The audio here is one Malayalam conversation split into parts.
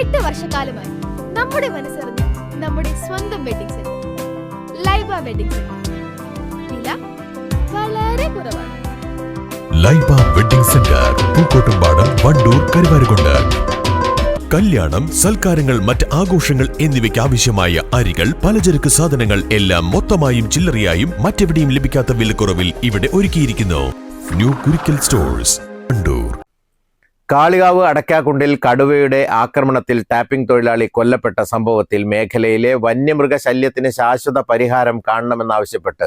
എട്ട് വർഷക്കാലമായി നമ്മുടെ മനസ്സറിഞ്ഞ് നമ്മുടെ സ്വന്തം wedding centre Laiba wedding centre വില വളരെ കുറവാണ്. Laiba wedding centre Pookkottumpadam Wandoor Karuvarakundu. കല്യാണം സൽക്കാരങ്ങൾ മറ്റ് ആഘോഷങ്ങൾ എന്നിവയ്ക്ക് ആവശ്യമായ അരികൾ പലചരക്ക് സാധനങ്ങൾ എല്ലാം മൊത്തമായും ചില്ലറയായും മറ്റെവിടെയും ലഭിക്കാത്ത വിലക്കുറവിൽ ഇവിടെ ഒരുക്കിയിരിക്കുന്നു. New Kurikkal stores. കാളികാവ് അടക്കാക്കുണ്ടിൽ കടുവയുടെ ആക്രമണത്തിൽ ടാപ്പിംഗ് തൊഴിലാളി കൊല്ലപ്പെട്ട സംഭവത്തിൽ മേഖലയിലെ വന്യമൃഗ ശല്യത്തിന് ശാശ്വത പരിഹാരം കാണണമെന്നാവശ്യപ്പെട്ട്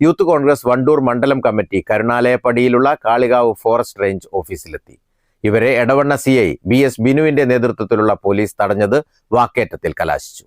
യൂത്ത് കോൺഗ്രസ് വണ്ടൂർ മണ്ഡലം കമ്മിറ്റി കരുണാലയപ്പടിയിലുള്ള കാളികാവ് ഫോറസ്റ്റ് റേഞ്ച് ഓഫീസിലെത്തി. ഇവരെ Edavanna C I B S ബിനുവിന്റെ നേതൃത്വത്തിലുള്ള പോലീസ് തടഞ്ഞത് വാക്കേറ്റത്തിൽ കലാശിച്ചു.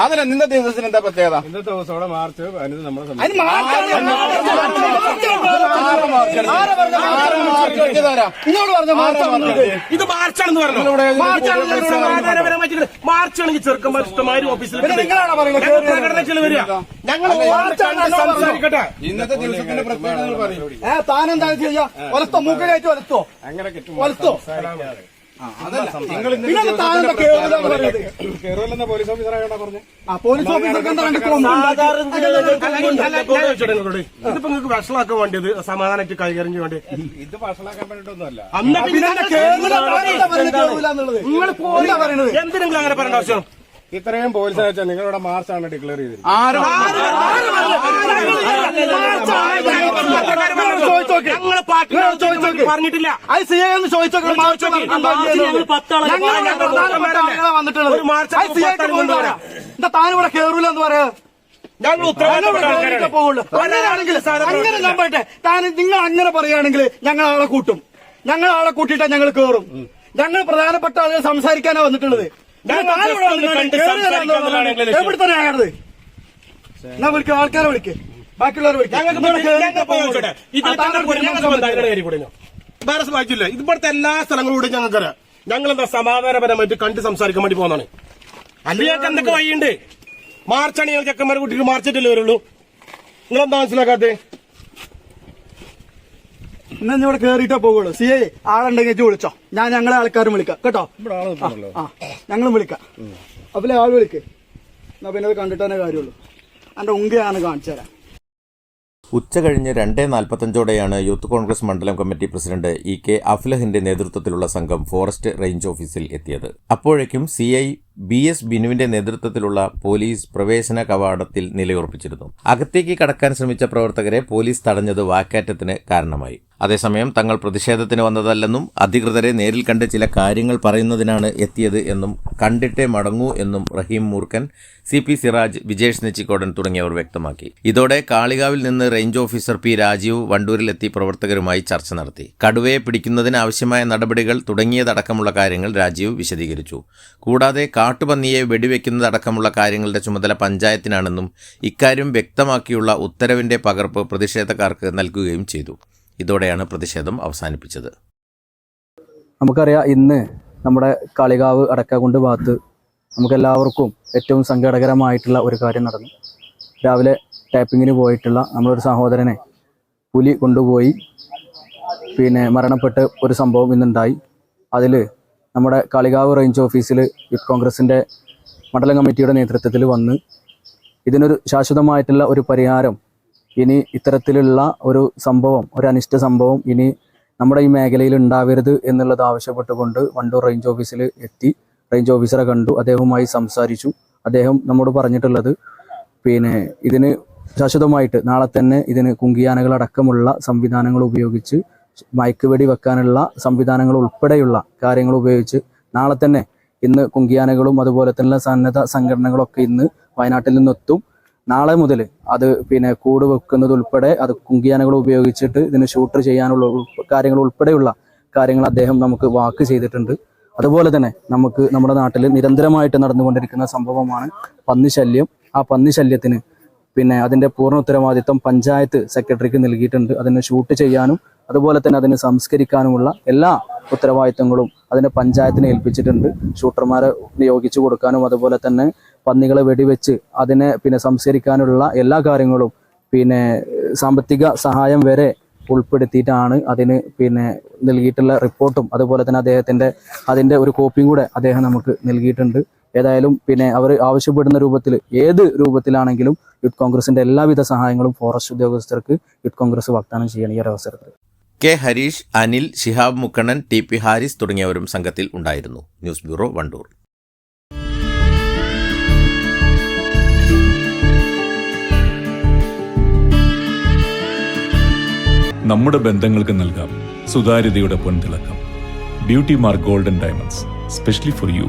അതല്ല നിന്റെ ദിവസത്തിന് എന്താ പ്രത്യേകത? ഇന്നത്തെ ദിവസം അവിടെ മാർച്ച് പറഞ്ഞ മാർച്ച് ഇത് മാർച്ചാണെന്ന് പറഞ്ഞു. മാർച്ചാണെങ്കിൽ ചെറുക്കന്മാർ നിങ്ങളാണോ പറയുന്നത്? പ്രകടനത്തിൽ വരിക. ഞങ്ങൾ സംസാരിക്കട്ടെ. ഇന്നത്തെ ദിവസത്തിന്റെ പറയും. താനെന്താ ചെയ്യാ? ഒലത്തോ മൂക്കിലേറ്റ് ഒലത്തോ? അങ്ങനെ ഒലത്തോ? പോലീസ് ഓഫീസർ പറഞ്ഞു. ആ പോലീസ്? ഇതിപ്പോ നിങ്ങൾക്ക് വഷളാക്കാൻ വേണ്ടിയത് സമാധാനമായിട്ട് കൈകാര്യം വേണ്ടി. ഇത് വഷളാക്കാൻ വേണ്ടിട്ടൊന്നുമല്ല നിങ്ങൾ എന്താ പറയണത് എന്തിനെങ്കിലും അങ്ങനെ പറയേണ്ട ആവശ്യം? ഇത്രയും പോലീസ് അയച്ചാൽ ഡിക്ലെയർ ചെയ്തിരിക്കുന്നത് ആരും ഞങ്ങളെ പാർട്ടിയോട് ചോദിച്ചു പറഞ്ഞിട്ടില്ല അത് സി ഐ ഒന്ന് മാർച്ച് മാർച്ച് സി ഐക്ക് എന്താ താനിവിടെ കേറൂല എന്ന് പറയാ ഞങ്ങൾ ഉത്തരവാദിത്തപ്പെട്ട പോകുള്ളൂ അങ്ങനെയാണെങ്കിൽ അങ്ങനെ ഞാൻ പറയട്ടെ താൻ നിങ്ങൾ അങ്ങനെ പറയുകയാണെങ്കിൽ ഞങ്ങൾ ആളെ കൂട്ടും ഞങ്ങൾ ആളെ കൂട്ടിയിട്ടാ ഞങ്ങൾ കേറും ഞങ്ങൾ പ്രധാനപ്പെട്ട ആളുകൾ സംസാരിക്കാനാ വന്നിട്ടുള്ളത് ഞങ്ങൾ താൻ ഇവിടെ just ഒന്ന് വന്നിട്ട് കണ്ട് കേറി വരാൻ സംസാരിക്കാന്നുള്ളതാണ് ഞങ്ങളുടെ ലക്ഷ്യം. എവിടെ തന്നെ ആയത് എന്നാ വിളിക്കുക ആൾക്കാരെ വിളിക്ക്. ബാക്കിയുള്ളവരെ വിളിക്കാം. ഞങ്ങൾക്ക് ഞങ്ങൾക്ക് ഞങ്ങൾക്ക് ഞങ്ങൾക്ക്. വേറെ സഹായിച്ചില്ല ഇതുപോലത്തെ എല്ലാ സ്ഥലങ്ങളൂടെ ഞങ്ങൾക്കറിയാം. ഞങ്ങൾ എന്താ സമാധാനപരമായിട്ട് കണ്ട് സംസാരിക്കാൻ വേണ്ടി പോകുന്നതാണ്. അല്ലെങ്കിൽ ഞങ്ങൾക്ക് എന്തൊക്കെ വഴിയുണ്ട്? മാർച്ചാണ് ഞങ്ങൾ ചെക്കന്മാരെ കൂട്ടിയിട്ട് മാർച്ചിട്ടല്ലേ വരുള്ളൂ. നിങ്ങളെന്താ എന്താ മനസ്സിലാക്കാത്തേ ഇന്നിവിടെ ഇവിടെ കേറിയിട്ടേ പോകുള്ളൂ സി ഐ ആളുണ്ടെങ്കിൽ വിളിച്ചോ. ഞാൻ ഞങ്ങളെ ആൾക്കാരും വിളിക്കാം. കേട്ടോ? ആ. ഞങ്ങളും വിളിക്കാം. അപ്പൊ ആൾ വിളിക്ക്. എന്നാ പിന്നെ അത് കണ്ടിട്ട് കാര്യമുള്ളൂ. എന്റെ ഉങ്കയാണ് കാണിച്ചു തരാം. ഉച്ച കഴിഞ്ഞ് രണ്ടേ നാൽപ്പത്തഞ്ചോടെയാണ് യൂത്ത് കോൺഗ്രസ് മണ്ഡലം കമ്മിറ്റി പ്രസിഡന്റ് ഇ കെ അഫ്ലഹിന്റെ നേതൃത്വത്തിലുള്ള സംഘം ഫോറസ്റ്റ് റേഞ്ച് ഓഫീസിൽ എത്തിയത്. അപ്പോഴേക്കും സി ബി എസ് ബിനുവിന്റെ നേതൃത്വത്തിലുള്ള പോലീസ് പ്രവേശന കവാടത്തിൽ നിലയുറപ്പിച്ചിരുന്നു. അകത്തേക്ക് കടക്കാൻ ശ്രമിച്ച പ്രവർത്തകരെ പോലീസ് തടഞ്ഞത് വാക്കേറ്റത്തിന് കാരണമായി. അതേസമയം തങ്ങൾ പ്രതിഷേധത്തിന് വന്നതല്ലെന്നും അധികൃതരെ നേരിൽ കണ്ട് ചില കാര്യങ്ങൾ പറയുന്നതിനാണ് എത്തിയത് എന്നും കണ്ടിട്ടേ മടങ്ങൂ എന്നും റഹീം മൂർക്കൻ സി പി സിറാജ് വിജേഷ് നെച്ചിക്കോടൻ തുടങ്ങിയവർ വ്യക്തമാക്കി. ഇതോടെ കാളികാവിൽ നിന്ന് റേഞ്ച് ഓഫീസർ പി രാജീവ് വണ്ടൂരിലെത്തി പ്രവർത്തകരുമായി ചർച്ച നടത്തി. കടുവയെ പിടിക്കുന്നതിന് ആവശ്യമായ നടപടികൾ തുടങ്ങിയതടക്കമുള്ള കാര്യങ്ങൾ രാജീവ് വിശദീകരിച്ചു. കൂടാതെ കാട്ടുപന്നിയെ വെടിവെക്കുന്നതടക്കമുള്ള കാര്യങ്ങളുടെ ചുമതല പഞ്ചായത്തിനാണെന്നും ഇക്കാര്യം വ്യക്തമാക്കിയുള്ള ഉത്തരവിന്റെ പകർപ്പ് പ്രതിഷേധക്കാർക്ക് നൽകുകയും ചെയ്തു. ഇതോടെയാണ് പ്രതിഷേധം അവസാനിപ്പിച്ചത്. നമുക്കറിയാം ഇന്ന് നമ്മുടെ കാളികാവ് അടക്കാകുണ്ട് ഭാഗത്ത് നമുക്കെല്ലാവർക്കും ഏറ്റവും സങ്കടകരമായിട്ടുള്ള ഒരു കാര്യം നടന്നു. രാവിലെ ടാപ്പിങ്ങിന് പോയിട്ടുള്ള നമ്മളൊരു സഹോദരനെ പുലി കൊണ്ടുപോയി. പിന്നെ മരണപ്പെട്ട് ഒരു സംഭവം ഇന്നുണ്ടായി. അതിൽ നമ്മുടെ കാളികാവ് റേഞ്ച് ഓഫീസിൽ യൂത്ത് കോൺഗ്രസിന്റെ മണ്ഡലം കമ്മിറ്റിയുടെ നേതൃത്വത്തിൽ വന്ന് ഇതിനൊരു ശാശ്വതമായിട്ടുള്ള ഒരു പരിഹാരം ഇനി ഇത്തരത്തിലുള്ള ഒരു സംഭവം ഒരു അനിഷ്ട സംഭവം ഇനി നമ്മുടെ ഈ മേഖലയിൽ ഉണ്ടാവരുത് എന്നുള്ളത് ആവശ്യപ്പെട്ടുകൊണ്ട് വണ്ടൂർ റേഞ്ച് ഓഫീസിൽ എത്തി. റേഞ്ച് ഓഫീസറെ കണ്ടു അദ്ദേഹവുമായി സംസാരിച്ചു. അദ്ദേഹം നമ്മോട് പറഞ്ഞിട്ടുള്ളത് പിന്നെ ഇതിന് ശാശ്വതമായിട്ട് നാളെ തന്നെ ഇതിന് കുങ്കിയാനകളടക്കമുള്ള സംവിധാനങ്ങൾ ഉപയോഗിച്ച് മയക്കുവെടി വെക്കാനുള്ള സംവിധാനങ്ങൾ ഉൾപ്പെടെയുള്ള കാര്യങ്ങൾ ഉപയോഗിച്ച് നാളെ തന്നെ ഇന്ന് കുങ്കിയാനകളും അതുപോലെ തന്നെ സന്നദ്ധ സംഘടനകളൊക്കെ ഇന്ന് വയനാട്ടിൽ നിന്നെത്തും. നാളെ മുതൽ അത് പിന്നെ കൂട് വെക്കുന്നത് ഉൾപ്പെടെ അത് കുങ്കിയാനകൾ ഉപയോഗിച്ചിട്ട് ഇതിന് ഷൂട്ട് ചെയ്യാനുള്ള കാര്യങ്ങൾ ഉൾപ്പെടെയുള്ള കാര്യങ്ങൾ അദ്ദേഹം നമുക്ക് വാക്ക് ചെയ്തിട്ടുണ്ട്. അതുപോലെ തന്നെ നമുക്ക് നമ്മുടെ നാട്ടിൽ നിരന്തരമായിട്ട് നടന്നുകൊണ്ടിരിക്കുന്ന സംഭവമാണ് പന്നിശല്യം. ആ പന്നിശല്യത്തിന് പിന്നെ അതിന്റെ പൂർണ ഉത്തരവാദിത്വം പഞ്ചായത്ത് സെക്രട്ടറിക്ക് നൽകിയിട്ടുണ്ട്. അതിനെ ഷൂട്ട് ചെയ്യാനും അതുപോലെ തന്നെ അതിനെ സംസ്കരിക്കാനുമുള്ള എല്ലാ ഉത്തരവാദിത്തങ്ങളും അതിനെ പഞ്ചായത്തിനെ ഏൽപ്പിച്ചിട്ടുണ്ട്. ഷൂട്ടർമാരെ നിയോഗിച്ചു കൊടുക്കാനും അതുപോലെ തന്നെ പന്നികളെ വെടിവെച്ച് അതിനെ പിന്നെ സംസ്കരിക്കാനുള്ള എല്ലാ കാര്യങ്ങളും പിന്നെ സാമ്പത്തിക സഹായം വരെ ഉൾപ്പെടുത്തിയിട്ടാണ് അതിന് പിന്നെ നൽകിയിട്ടുള്ള റിപ്പോർട്ടും അതുപോലെ തന്നെ അദ്ദേഹത്തിന്റെ അതിന്റെ ഒരു കോപ്പിയും കൂടെ അദ്ദേഹം നമുക്ക് നൽകിയിട്ടുണ്ട്. ഏതായാലും പിന്നെ അവർ ആവശ്യപ്പെടുന്ന രൂപത്തിൽ ഏത് രൂപത്തിലാണെങ്കിലും യൂത്ത് കോൺഗ്രസിന്റെ എല്ലാവിധ സഹായങ്ങളും ഫോറസ്റ്റ് ഉദ്യോഗസ്ഥർക്ക് യൂത്ത് കോൺഗ്രസ് വാഗ്ദാനം ചെയ്യണം ഈ ഒരു അവസരത്തിൽ. K Harish Anil Shihab Mukkannan T P Haris തുടങ്ങിയവരും സംഘത്തിൽ ഉണ്ടായിരുന്നു. News bureau Wandoor. നമ്മുടെ ബന്ധങ്ങൾക്ക് നൽകാം സുതാര്യതയുടെ പൊൻതിളക്കം. Beauty mark golden diamonds specially for you.